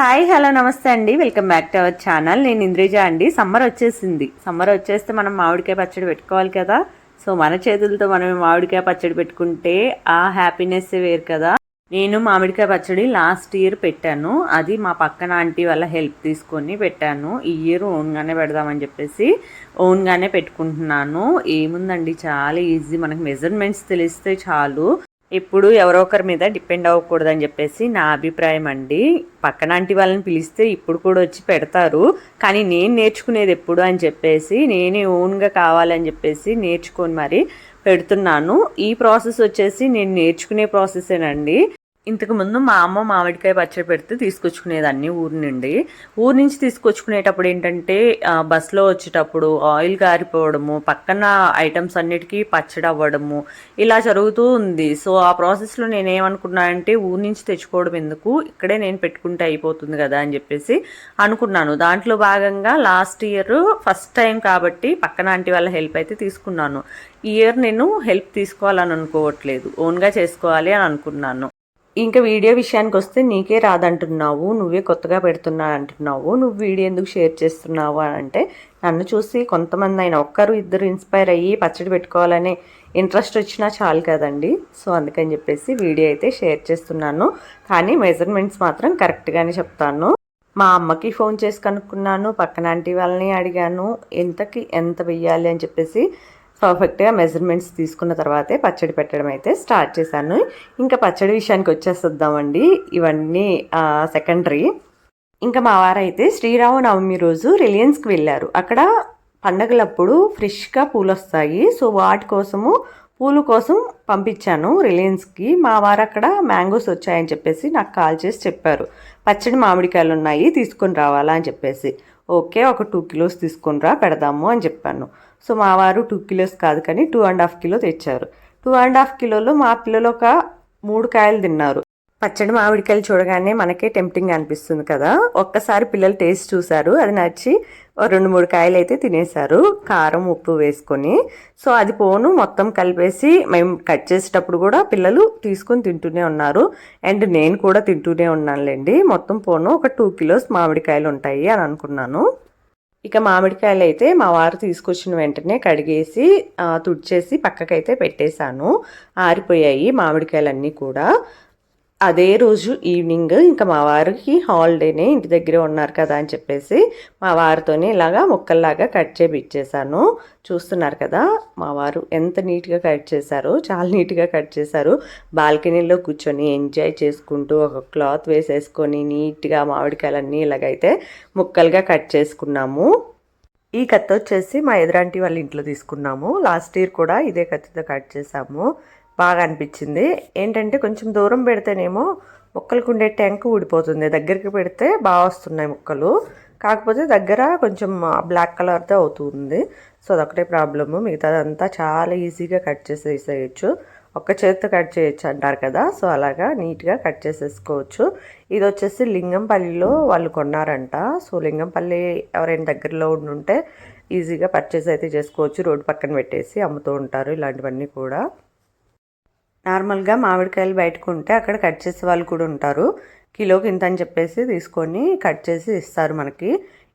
Hi hello నమస్తే అండి. Welcome back to our channel. నేను ఇంద్రిజ అండి. సమ్మర్ వచ్చేసింది. సమ్మర్ వచ్చేస్తే మనం మామిడికాయ పచ్చడి పెట్టుకోవాలి కదా. సో మన చేతులతో మనం మామిడికాయ పచ్చడి పెట్టుకుంటే ఆ హ్యాపీనెస్ వేరు కదా. నేను మామిడికాయ పచ్చడి లాస్ట్ ఇయర్ పెట్టాను. అది మా పక్కన ఆంటీ వాళ్ళ హెల్ప్ తీసుకొని పెట్టాను. ఈ ఇయర్ ఓన్గానే పెడదామని చెప్పేసి ఓన్గానే పెట్టుకుంటున్నాను. ఏముందండి? చాలా ఈజీ. మనకు మెజర్మెంట్స్ తెలిస్తే చాలు. ఎప్పుడు ఎవరో ఒకరి మీద డిపెండ్ అవ్వకూడదని చెప్పేసి నా అభిప్రాయం అండి. పక్కనాంటి వాళ్ళని పిలిస్తే ఇప్పుడు కూడా వచ్చి పెడతారు. కానీ నేను నేర్చుకునేది ఎప్పుడు అని చెప్పేసి నేనే ఓన్గా కావాలని చెప్పేసి నేర్చుకొని మరి పెడుతున్నాను. ఈ ప్రాసెస్ వచ్చేసి నేను నేర్చుకునే ప్రాసెసేనండి. ఇంతకు ముందు మా అమ్మ మామిడికాయ పచ్చడి పెడితే తీసుకొచ్చుకునేదాన్ని ఊరి నుండి. ఊరి నుంచి తీసుకొచ్చుకునేటప్పుడు ఏంటంటే బస్సులో వచ్చేటప్పుడు ఆయిల్ గారిపోవడము పక్కన ఐటమ్స్ అన్నిటికీ పచ్చడి అవ్వడము ఇలా జరుగుతూ ఉంది. సో ఆ ప్రాసెస్లో నేనేమనుకున్నానంటే ఊరి నుంచి తెచ్చుకోవడం ఎందుకు? ఇక్కడే నేను పెట్టుకుంటే అయిపోతుంది కదా అని చెప్పేసి అనుకున్నాను. దాంట్లో భాగంగా లాస్ట్ ఇయర్ ఫస్ట్ టైం కాబట్టి పక్కన ఆంటీ వాళ్ళ హెల్ప్ అయితే తీసుకున్నాను. ఈ ఇయర్ నేను హెల్ప్ తీసుకోవాలని అనుకోవట్లేదు. ఓన్గా చేసుకోవాలి అని అనుకున్నాను. ఇంకా వీడియో విషయానికి వస్తే నీకే రాదంటున్నావు నువ్వే కొత్తగా పెడుతున్నా అంటున్నావు నువ్వు వీడియో ఎందుకు షేర్ చేస్తున్నావు అని అంటే నన్ను చూసి కొంతమంది ఆయన ఒక్కరు ఇద్దరు ఇన్స్పైర్ అయ్యి పచ్చడి పెట్టుకోవాలనే ఇంట్రెస్ట్ వచ్చినా చాలు కదండి. సో అందుకని చెప్పేసి వీడియో అయితే షేర్ చేస్తున్నాను. కానీ మెజర్మెంట్స్ మాత్రం కరెక్ట్గానే చెప్తాను. మా అమ్మకి ఫోన్ చేసి కనుక్కున్నాను పక్కన ఆంటీ వాళ్ళని అడిగాను ఎంతకి ఎంత వెయ్యాలి? అని చెప్పేసి పర్ఫెక్ట్గా మెజర్మెంట్స్ తీసుకున్న తర్వాతే పచ్చడి పెట్టడం అయితే స్టార్ట్ చేశాను. ఇంకా పచ్చడి విషయానికి వచ్చేస్తుందామండి ఇవన్నీ సెకండరీ ఇంకా మా వారైతే శ్రీరామనవమి రోజు రిలయన్స్కి వెళ్ళారు. అక్కడ పండగలప్పుడు ఫ్రెష్గా పూలు వస్తాయి సో వాటి కోసము పూలు కోసం పంపించాను రిలయన్స్కి. మా వారు అక్కడ మ్యాంగోస్ వచ్చాయని చెప్పేసి నాకు కాల్ చేసి చెప్పారు. పచ్చడి మామిడికాయలు ఉన్నాయి తీసుకొని రావాలా అని చెప్పేసి. ఓకే ఒక టూ కిలోస్ తీసుకొని రా పెడదాము అని చెప్పాను. సో మా వారు టూ కిలోస్ కాదు కానీ టూ అండ్ హాఫ్ కిలో తెచ్చారు. టూ అండ్ హాఫ్ కిలోలో మా పిల్లలు ఒక మూడు కాయలు తిన్నారు. పచ్చడి మామిడికాయలు చూడగానే మనకే టెంప్టింగ్ అనిపిస్తుంది కదా. ఒక్కసారి పిల్లలు టేస్ట్ చూశారు. అది నచ్చి ఓ రెండు మూడు కాయలు అయితే తినేశారు. కారం ఉప్పు వేసుకొని. సో అది పోను మొత్తం కలిపేసి మేము కట్ చేసేటప్పుడు కూడా పిల్లలు తీసుకొని తింటూనే ఉన్నారు. అండ్ నేను కూడా తింటూనే ఉన్నానులేండి. మొత్తం పోను ఒక టూ కిలోస్ మామిడికాయలు ఉంటాయి అని అనుకున్నాను. ఇక మామిడికాయలు అయితే మా వారు తీసుకొచ్చిన వెంటనే కడిగేసి తుడిచేసి పక్కకైతే పెట్టేశాను. ఆరిపోయాయి మామిడికాయలన్నీ కూడా. అదే రోజు ఈవినింగ్ ఇంకా మా వారికి హాలిడేనే ఇంటి దగ్గరే ఉన్నారు కదా అని చెప్పేసి మా వారితోనే ఇలాగా ముక్కల్లాగా కట్ చేపిచ్చేసాను చూస్తున్నారు కదా మా వారు ఎంత నీట్గా కట్ చేశారో చాలా నీట్గా కట్ చేశారు. బాల్కనీలో కూర్చొని ఎంజాయ్ చేసుకుంటూ ఒక క్లాత్ వేసేసుకొని నీట్గా మామిడికాయలన్నీ ఇలాగైతే ముక్కలుగా కట్ చేసుకున్నాము. ఈ కత్తి వచ్చేసి మా ఎదురాంటి వాళ్ళ ఇంట్లో తీసుకున్నాము. లాస్ట్ ఇయర్ కూడా ఇదే కత్తితో కట్ చేసాము బాగా అనిపించింది ఏంటంటే కొంచెం దూరం పెడితేనేమో ముక్కలకు ఉండే ట్యాంక్ ఊడిపోతుంది. దగ్గరికి పెడితే బాగా వస్తున్నాయి ముక్కలు. కాకపోతే దగ్గర కొంచెం బ్లాక్ కలర్తో అవుతుంది. సో అదొకటే ప్రాబ్లము. మిగతాదంతా చాలా ఈజీగా కట్ చేసేసేయచ్చు. ఒక్క చేతితో కట్ చేయొచ్చు అంటారు కదా. సో అలాగా నీట్గా కట్ చేసేసుకోవచ్చు. ఇది వచ్చేసి లింగంపల్లిలో వాళ్ళు కొన్నారంట. సో లింగంపల్లి ఎవరైనా దగ్గరలో ఉండుంటే ఈజీగా పర్చేస్ అయితే చేసుకోవచ్చు. రోడ్డు పక్కన పెట్టేసి అమ్ముతూ ఉంటారు. ఇలాంటివన్నీ కూడా. నార్మల్గా మామిడికాయలు బయటకు ఉంటే అక్కడ కట్ చేసే వాళ్ళు కూడా ఉంటారు. కిలోకి ఇంత అని చెప్పేసి తీసుకొని కట్ చేసి ఇస్తారు మనకి.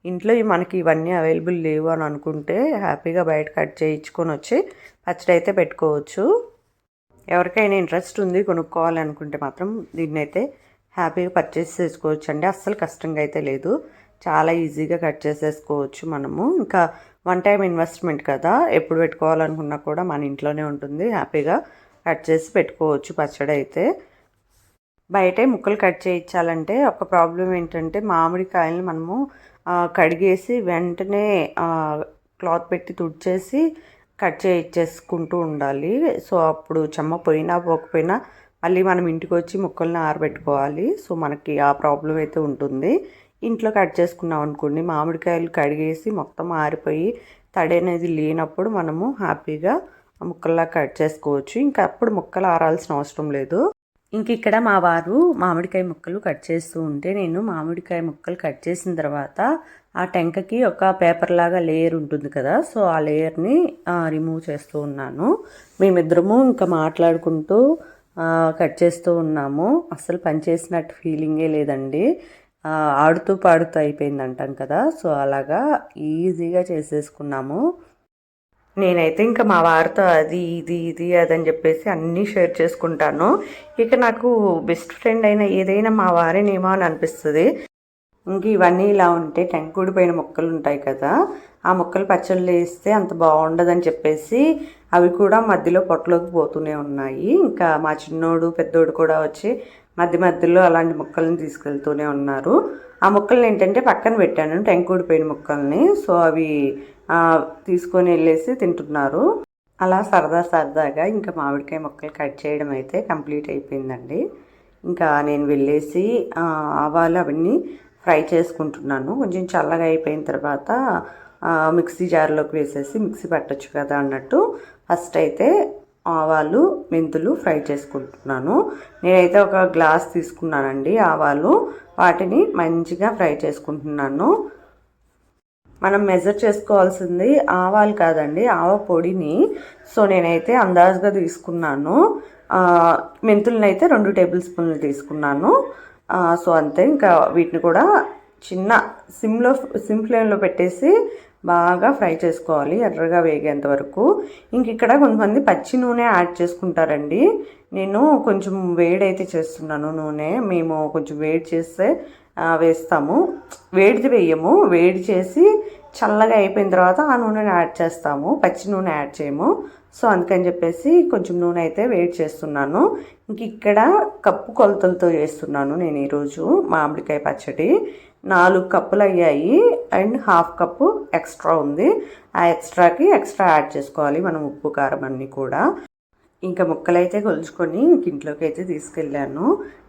ఇంట్లో మనకి ఇవన్నీ అవైలబుల్ లేవు అని అనుకుంటే హ్యాపీగా బయట కట్ చేయించుకొని వచ్చి పచ్చడి అయితే పెట్టుకోవచ్చు. ఎవరికైనా ఇంట్రెస్ట్ ఉంది కొనుక్కోవాలి అనుకుంటే మాత్రం దీన్ని అయితే హ్యాపీగా పర్చేస్ చేసుకోవచ్చు అండి. అస్సలు కష్టంగా అయితే లేదు. చాలా ఈజీగా కట్ చేసేసుకోవచ్చు మనము. ఇంకా వన్ టైం ఇన్వెస్ట్మెంట్ కదా. ఎప్పుడు పెట్టుకోవాలనుకున్నా కూడా మన ఇంట్లోనే ఉంటుంది హ్యాపీగా. కట్ చేసి పెట్టుకోవచ్చు పచ్చడి అయితే. బయటే ముక్కలు కట్ చేయించాలంటే ఒక ప్రాబ్లం ఏంటంటే మామిడికాయలను మనము కడిగేసి వెంటనే క్లాత్ పెట్టి తుడిచేసి కట్ చేయించేసుకుంటూ ఉండాలి. సో అప్పుడు చెమ్మ పోయినా పోకపోయినా మళ్ళీ మనం ఇంటికి వచ్చి ముక్కల్ని ఆరబెట్టుకోవాలి. సో మనకి ఆ ప్రాబ్లం అయితే ఉంటుంది. ఇంట్లో కట్ చేసుకున్నాం అనుకోండి మామిడికాయలు కడిగేసి మొత్తం ఆరిపోయి తడి అనేది లేనప్పుడు మనము హ్యాపీగా ముక్కల్లా కట్ చేసుకోవచ్చు. ఇంకా అప్పుడు ముక్కలు ఆరాల్సిన అవసరం లేదు. ఇంక ఇక్కడ మా వారు మామిడికాయ ముక్కలు కట్ చేస్తూ ఉంటే నేను మామిడికాయ ముక్కలు కట్ చేసిన తర్వాత ఆ టెంకకి ఒక పేపర్ లాగా లేయర్ ఉంటుంది కదా సో ఆ లేయర్ని రిమూవ్ చేస్తూ ఉన్నాను. మేమిద్దరము ఇంకా మాట్లాడుకుంటూ కట్ చేస్తూ ఉన్నాము. అస్సలు పని చేసినట్టు ఫీలింగే లేదండి. ఆడుతూ పాడుతూ అయిపోయింది అంటాం కదా సో అలాగా ఈజీగా చేసేసుకున్నాము. నేనైతే ఇంకా మా వారితో అది ఇది ఇది అదని చెప్పేసి అన్నీ షేర్ చేసుకుంటాను. ఇక నాకు బెస్ట్ ఫ్రెండ్ అయిన ఏదైనా మా వారేనేమో అని అనిపిస్తుంది. ఇంక ఇవన్నీ ఇలా ఉంటే టెంకుడిపోయిన మొక్కలు ఉంటాయి కదా ఆ మొక్కలు పచ్చళ్ళు వేస్తే అంత బాగుండదని చెప్పేసి అవి కూడా మధ్యలో పొట్టలోకి పోతూనే ఉన్నాయి. ఇంకా మా చిన్నోడు పెద్దోడు కూడా వచ్చి మధ్య మధ్యలో అలాంటి మొక్కలను తీసుకెళ్తూనే ఉన్నారు. ఆ ముక్కల్ని ఏంటంటే పక్కన పెట్టాను టెంకుడిపోయిన ముక్కల్ని. సో అవి తీసుకొని వెళ్ళేసి తింటున్నారు. అలా సరదా సరదాగా ఇంకా మామిడికాయ ముక్కలు కట్ చేయడం అయితే కంప్లీట్ అయిపోయిందండి. ఇంకా నేను వెళ్ళేసి ఆవాలు అవన్నీ ఫ్రై చేసుకుంటున్నాను. కొంచెం చల్లగా అయిపోయిన తర్వాత మిక్సీ జార్లోకి వేసేసి మిక్సీ పట్టొచ్చు కదా అన్నట్టు. ఫస్ట్ అయితే ఆవాలు మెంతులు ఫ్రై చేసుకుంటున్నాను. నేనైతే ఒక గ్లాస్ తీసుకున్నానండి ఆవాలు. వాటిని మంచిగా ఫ్రై చేసుకుంటున్నాను. మనం మెజర్ చేసుకోవాల్సింది ఆవాలు కాదండి ఆవ పొడిని. సో నేనైతే అందాజుగా తీసుకున్నాను. ఆ, మెంతులను అయితే రెండు టేబుల్ స్పూన్లు తీసుకున్నాను. సో అంతే. ఇంకా వీటిని కూడా చిన్న సిమ్లో సిమ్ ఫ్లేమ్లో పెట్టేసి బాగా ఫ్రై చేసుకోవాలి ఎర్రగా వేగేంత వరకు. ఇంక ఇక్కడ కొంతమంది పచ్చి నూనె యాడ్ చేసుకుంటారండి. నేను కొంచెం వేడైతే చేస్తున్నాను నూనె. మేము కొంచెం వేడి చేస్తే వేస్తాము. వేడిది వేయము. వేడి చేసి చల్లగా అయిపోయిన తర్వాత ఆ నూనెని యాడ్ చేస్తాము. పచ్చి నూనె యాడ్ చేయము. సో అందుకని చెప్పేసి కొంచెం నూనె అయితే వేడి చేస్తున్నాను. ఇంక ఇక్కడ కప్పు కొలతలతో చేస్తున్నాను నేను ఈరోజు మామిడికాయ పచ్చడి. నాలుగు కప్పులు అయ్యాయి అండ్ హాఫ్ కప్పు ఎక్స్ట్రా ఉంది. ఆ ఎక్స్ట్రాకి ఎక్స్ట్రా యాడ్ చేసుకోవాలి మనం ఉప్పు కారం అన్నీ కూడా. ఇంకా ముక్కలైతే కొలుచుకొని ఇంక ఇంట్లోకి అయితే తీసుకెళ్ళాను.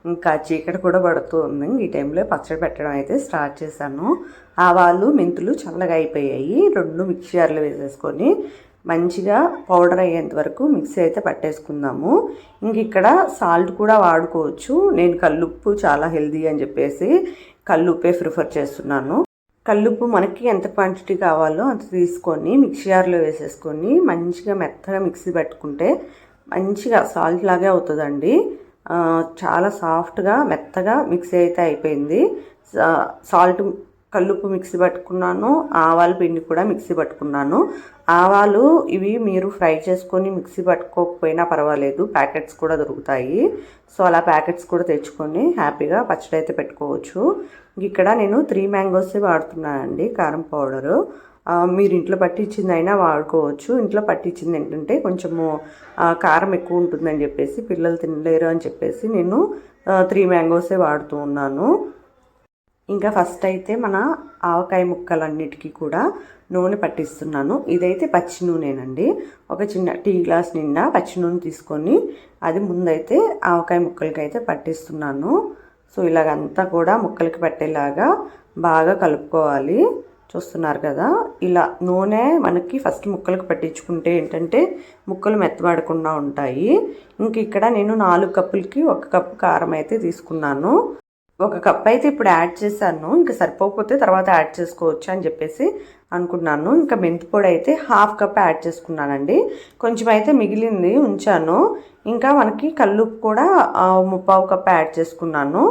ఇంకా చీకటి కూడా పడుతూ ఉంది. ఈ టైంలో పచ్చడి పెట్టడం అయితే స్టార్ట్ చేశాను. ఆవాలు మెంతులు చల్లగా అయిపోయాయి. రెండు మిక్సీ వేసేసుకొని మంచిగా పౌడర్ అయ్యేంత వరకు మిక్సీ అయితే పట్టేసుకుందాము. ఇంక ఇక్కడ సాల్ట్ కూడా వాడుకోవచ్చు. నేను కల్లుప్పు చాలా హెల్దీ అని చెప్పేసి కల్లుపే ప్రిఫర్ చేస్తున్నాను. కల్లుప్పు మనకి ఎంత క్వాంటిటీ కావాలో అంత తీసుకొని మిక్సీ జార్లో వేసేసుకొని మంచిగా మెత్తగా మిక్సీ పెట్టుకుంటే మంచిగా సాల్ట్ లాగే అవుతుందండి. చాలా సాఫ్ట్గా మెత్తగా మిక్సీ అయితే అయిపోయింది. సాల్ట్ కల్లుపు మిక్సీ పట్టుకున్నాను ఆవాల పిండి కూడా మిక్సీ పట్టుకున్నాను. ఆవాలు ఇవి మీరు ఫ్రై చేసుకొని మిక్సీ పట్టుకోకపోయినా పర్వాలేదు ప్యాకెట్స్ కూడా దొరుకుతాయి. సో అలా ప్యాకెట్స్ కూడా తెచ్చుకొని హ్యాపీగా పచ్చడి అయితే పెట్టుకోవచ్చు. ఇక్కడ నేను త్రీ మ్యాంగోస్ వాడుతున్నానండి కారం పౌడరు. మీరు ఇంట్లో పట్టించిందైనా వాడుకోవచ్చు. ఇంట్లో పట్టించింది ఏంటంటే కొంచెము కారం ఎక్కువ ఉంటుందని చెప్పేసి పిల్లలు తినలేరు అని చెప్పేసి నేను త్రీ మ్యాంగోసే వాడుతూ ఉన్నాను. ఇంకా ఫస్ట్ అయితే మన ఆవకాయ ముక్కలన్నిటికీ కూడా నూనె పట్టిస్తున్నాను. ఇదైతే పచ్చి నూనెనండి. ఒక చిన్న టీ గ్లాస్ నిండా పచ్చి నూనె తీసుకొని అది ముందైతే ఆవకాయ ముక్కలకి అయితే పట్టిస్తున్నాను. సో ఇలాగంతా కూడా ముక్కలకి పట్టేలాగా బాగా కలుపుకోవాలి. చూస్తున్నారు కదా? ఇలా నూనె మనకి ఫస్ట్ ముక్కలకు పట్టించుకుంటే ఏంటంటే ముక్కలు మెత్తబడకుండా ఉంటాయి. ఇంక ఇక్కడ నేను నాలుగు కప్పులకి ఒక కప్పు కారం అయితే తీసుకున్నాను. ఒక కప్ అయితే ఇప్పుడు యాడ్ చేశాను. ఇంకా సరిపోకపోతే తర్వాత యాడ్ చేసుకోవచ్చు అని చెప్పేసి అనుకున్నాను. ఇంకా మెంతి పొడి అయితే హాఫ్ కప్ యాడ్ చేసుకున్నానండి. కొంచెం అయితే మిగిలింది ఉంచాను. ఇంకా మనకి కల్లుప్పు కూడా ముప్పావు కప్ యాడ్ చేసుకున్నాను.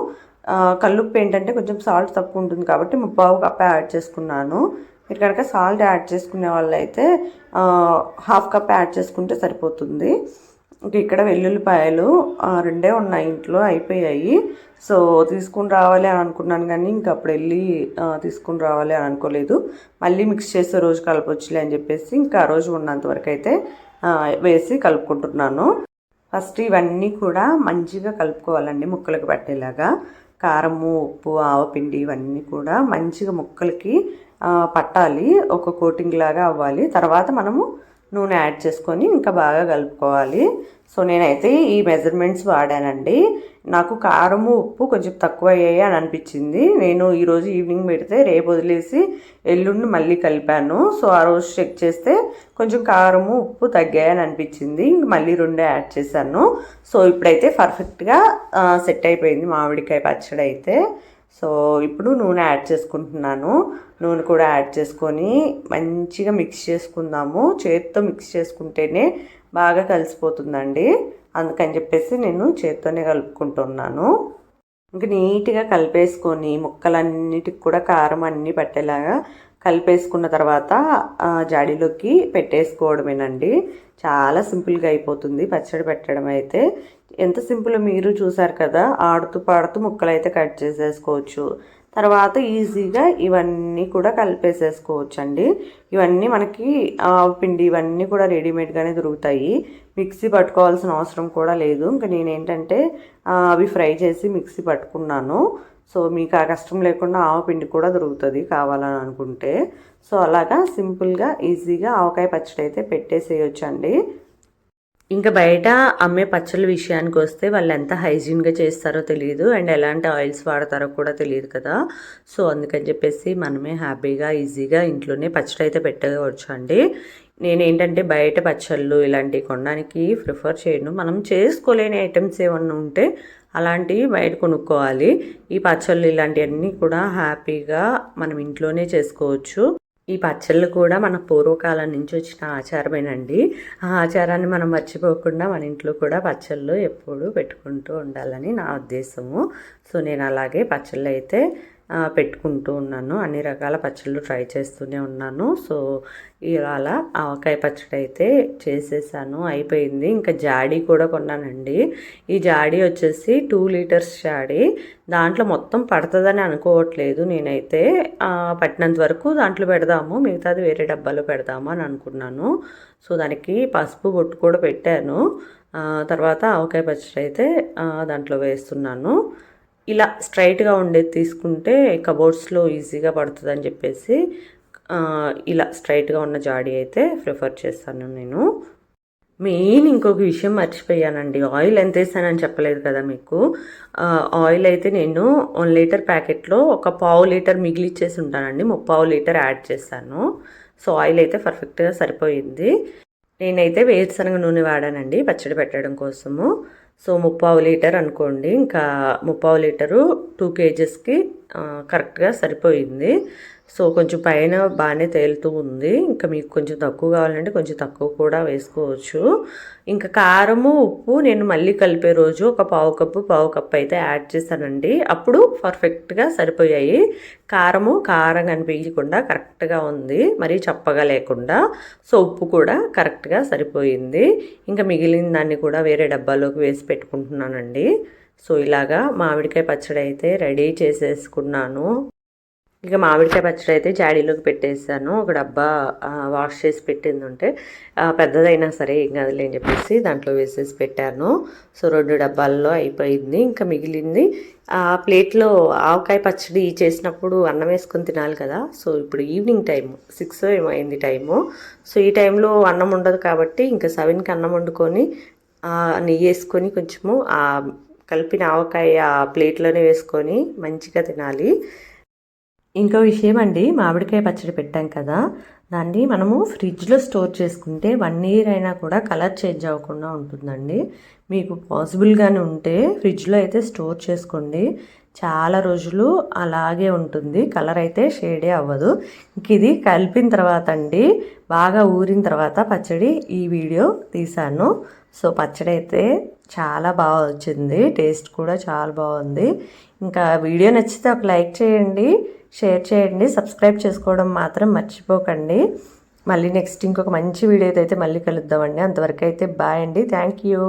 కల్లుప్పు ఏంటంటే కొంచెం సాల్ట్ తక్కువ ఉంటుంది కాబట్టి ముప్పావు కప్ యాడ్ చేసుకున్నాను. మీరు కనుక సాల్ట్ యాడ్ చేసుకునే వాళ్ళు అయితే హాఫ్ కప్ యాడ్ చేసుకుంటే సరిపోతుంది. ఇంకా ఇక్కడ వెల్లుల్లిపాయలు రెండే ఉన్నాయి ఇంట్లో అయిపోయాయి. సో తీసుకుని రావాలి అని అనుకున్నాను కానీ ఇంక అప్పుడు వెళ్ళి తీసుకుని రావాలి అని అనుకోలేదు. మళ్ళీ మిక్స్ చేసే రోజు కలపొచ్చులే అని చెప్పేసి ఇంకా ఆ రోజు ఉన్నంత వరకు అయితే వేసి కలుపుకుంటున్నాను. ఫస్ట్ ఇవన్నీ కూడా మంచిగా కలుపుకోవాలండి ముక్కలకు పట్టేలాగా. కారము ఉప్పు ఆవపిండి ఇవన్నీ కూడా మంచిగా ముక్కలకి పట్టాలి. ఒక కోటింగ్ లాగా అవ్వాలి. తర్వాత మనము నూనె యాడ్ చేసుకొని ఇంకా బాగా కలుపుకోవాలి. సో నేనైతే ఈ మెజర్మెంట్స్ వాడానండి. నాకు కారము ఉప్పు కొంచెం తక్కువ అయ్యాయి అని అనిపించింది. నేను ఈరోజు ఈవినింగ్ పెడితే రేపు వదిలేసి ఎల్లుండి మళ్ళీ కలిపాను. సో ఆ రోజు చెక్ చేస్తే కొంచెం కారము ఉప్పు తగ్గాయని అనిపించింది. ఇంక మళ్ళీ రెండే యాడ్ చేశాను. సో ఇప్పుడైతే పర్ఫెక్ట్గా సెట్ అయిపోయింది మామిడికాయ పచ్చడి అయితే సో ఇప్పుడు నూనె యాడ్ చేసుకుంటున్నాను. నూనె కూడా యాడ్ చేసుకొని మంచిగా మిక్స్ చేసుకుందాము. చేతితో మిక్స్ చేసుకుంటేనే బాగా కలిసిపోతుందండి. అందుకని చెప్పేసి నేను చేత్తోనే కలుపుకుంటున్నాను. ఇంకా నీట్గా కలిపేసుకొని ముక్కలన్నిటికి కూడా కారం అన్నీ పట్టేలాగా కలిపేసుకున్న తర్వాత ఆ, జాడీలోకి పెట్టేసుకోవడమేనండి. చాలా సింపుల్గా అయిపోతుంది పచ్చడి పెట్టడం అయితే. ఎంత సింపుల్ మీరు చూసారు కదా ఆడుతూ పాడుతూ ముక్కలు అయితే కట్ చేసేసుకోవచ్చు. తర్వాత ఈజీగా ఇవన్నీ కూడా కలిపేసేసుకోవచ్చండి. ఇవన్నీ మనకి పిండి ఇవన్నీ కూడా రెడీమేడ్గానే దొరుకుతాయి. మిక్సీ పట్టుకోవాల్సిన అవసరం కూడా లేదు. ఇంకా నేనేంటంటే అవి ఫ్రై చేసి మిక్సీ పట్టుకున్నాను. సో మీకు ఆ కష్టం లేకుండా ఆవ పిండి కూడా దొరుకుతుంది కావాలని అనుకుంటే. సో అలాగా సింపుల్గా ఈజీగా ఆవకాయ పచ్చడి అయితే పెట్టేసేయొచ్చండి. ఇంకా బయట అమ్మే పచ్చళ్ళ విషయానికి వస్తే వాళ్ళు ఎంత హైజీన్గా చేస్తారో తెలియదు అండ్ ఎలాంటి ఆయిల్స్ వాడతారో కూడా తెలియదు కదా. సో అందుకని చెప్పేసి మనమే హ్యాపీగా ఈజీగా ఇంట్లోనే పచ్చడి అయితే పెట్టవచ్చు అండి. నేనేంటంటే బయట పచ్చళ్ళు ఇలాంటివి కొనడానికి ప్రిఫర్ చేయను. మనం చేసుకోలేని ఐటమ్స్ ఏమన్నా ఉంటే అలాంటివి బయట కొనుక్కోవాలి. ఈ పచ్చళ్ళు ఇలాంటివన్నీ కూడా హ్యాపీగా మనం ఇంట్లోనే చేసుకోవచ్చు. ఈ పచ్చళ్ళు కూడా మన పూర్వకాలం నుంచి వచ్చిన ఆచారమేనండి. ఆ ఆచారాన్ని మనం మర్చిపోకుండా మన ఇంట్లో కూడా పచ్చళ్ళు ఎప్పుడూ పెట్టుకుంటూ ఉండాలని నా ఉద్దేశము. సో నేను అలాగే పచ్చళ్ళు అయితే పెట్టుకుంటూ ఉన్నాను. అన్ని రకాల పచ్చళ్ళు ట్రై చేస్తూనే ఉన్నాను. సో ఇవాళ ఆవకాయ పచ్చడి అయితే చేసేసాను. అయిపోయింది. ఇంకా జాడీ కూడా కొన్నానండి. ఈ జాడీ వచ్చేసి టూ లీటర్స్ జాడీ. దాంట్లో మొత్తం పడుతుందని అనుకోవట్లేదు నేనైతే. పట్టినంత వరకు దాంట్లో పెడదాము. మిగతాది వేరే డబ్బాలో పెడదాము అని అనుకున్నాను. సో దానికి పసుపు బొట్టు కూడా పెట్టాను. తర్వాత ఆవకాయ పచ్చడి అయితే దాంట్లో వేస్తున్నాను. ఇలా స్ట్రైట్గా ఉండేది తీసుకుంటే కబోర్డ్స్లో ఈజీగా పడుతుందని చెప్పేసి ఇలా స్ట్రైట్గా ఉన్న జాడీ అయితే ప్రిఫర్ చేస్తాను నేను. మెయిన్ ఇంకొక విషయం మర్చిపోయానండి. ఆయిల్ ఎంత వేసానని చెప్పలేదు కదా మీకు. ఆయిల్ అయితే నేను వన్ లీటర్ ప్యాకెట్లో ఒక పావు లీటర్ మిగిలిచ్చేసి ఉంటానండి. ముప్పావు లీటర్ యాడ్ చేశాను సో ఆయిల్ అయితే పర్ఫెక్ట్గా సరిపోయింది. నేనైతే వేరుశనగ నూనె వాడానండి. పచ్చడి పెట్టడం కోసము. సో ముప్పావు లీటర్ అనుకోండి. ఇంకా ముప్పావు లీటరు టూ కేజెస్కి కరెక్ట్గా సరిపోయింది. సో కొంచెం పైన బాగానే తేలుతూ ఉంది. ఇంకా మీకు కొంచెం తక్కువ కావాలంటే కొంచెం తక్కువ కూడా వేసుకోవచ్చు. ఇంకా కారము ఉప్పు నేను మళ్ళీ కలిపే రోజు ఒక పావు కప్పు పావు కప్పు అయితే యాడ్ చేశానండి. అప్పుడు పర్ఫెక్ట్గా సరిపోయాయి. కారము కారం కనిపించకుండా కరెక్ట్గా ఉంది. మరీ చప్పగా లేకుండా. సో ఉప్పు కూడా కరెక్ట్గా సరిపోయింది. ఇంకా మిగిలిన దాన్ని కూడా వేరే డబ్బాలోకి వేసి పెట్టుకుంటున్నానండి. సో ఇలాగా మామిడికాయ పచ్చడి అయితే రెడీ చేసేసుకున్నాను. ఇక మామిడికాయ పచ్చడి అయితే జాడీలోకి పెట్టేసాను ఒక డబ్బా వాష్ చేసి పెట్టింది ఉంటే పెద్దదైనా సరే ఏం కాదులే అని చెప్పేసి దాంట్లో వేసేసి పెట్టాను. సో రెండు డబ్బాల్లో అయిపోయింది. ఇంకా మిగిలింది ఆ ప్లేట్లో ఆవకాయ పచ్చడి చేసినప్పుడు అన్నం వేసుకొని తినాలి కదా. సో ఇప్పుడు ఈవినింగ్ టైం సిక్స్ ఏమో అయింది టైము. సో ఈ టైంలో అన్నం ఉండదు కాబట్టి ఇంకా సెవెన్కి అన్నం వండుకొని నెయ్యి వేసుకొని కొంచెము కలిపిన ఆవకాయ ఆ ప్లేట్లోనే వేసుకొని మంచిగా తినాలి. ఇంకో విషయం అండి మామిడికాయ పచ్చడి పెట్టాం కదా దాన్ని మనము ఫ్రిడ్జ్లో స్టోర్ చేసుకుంటే వన్ ఇయర్ అయినా కూడా కలర్ చేంజ్ అవ్వకుండా ఉంటుందండి. మీకు పాసిబుల్గానే ఉంటే ఫ్రిడ్జ్లో అయితే స్టోర్ చేసుకోండి. చాలా రోజులు అలాగే ఉంటుంది కలర్ అయితే షేడే అవ్వదు. ఇంక ఇది కలిపిన తర్వాత అండి బాగా ఊరిన తర్వాత పచ్చడి ఈ వీడియో తీశాను. సో పచ్చడి అయితే చాలా బాగా వచ్చింది టేస్ట్ కూడా చాలా బాగుంది. ఇంకా వీడియో నచ్చితే ఒక లైక్ చేయండి షేర్ చేయండి సబ్స్క్రైబ్ చేసుకోవడం మాత్రం మర్చిపోకండి. మళ్ళీ నెక్స్ట్ ఇంకొక మంచి వీడియోతో అయితే మళ్ళీ కలుద్దామండి. అంతవరకు అయితే బాయ్ అండి. Thank you.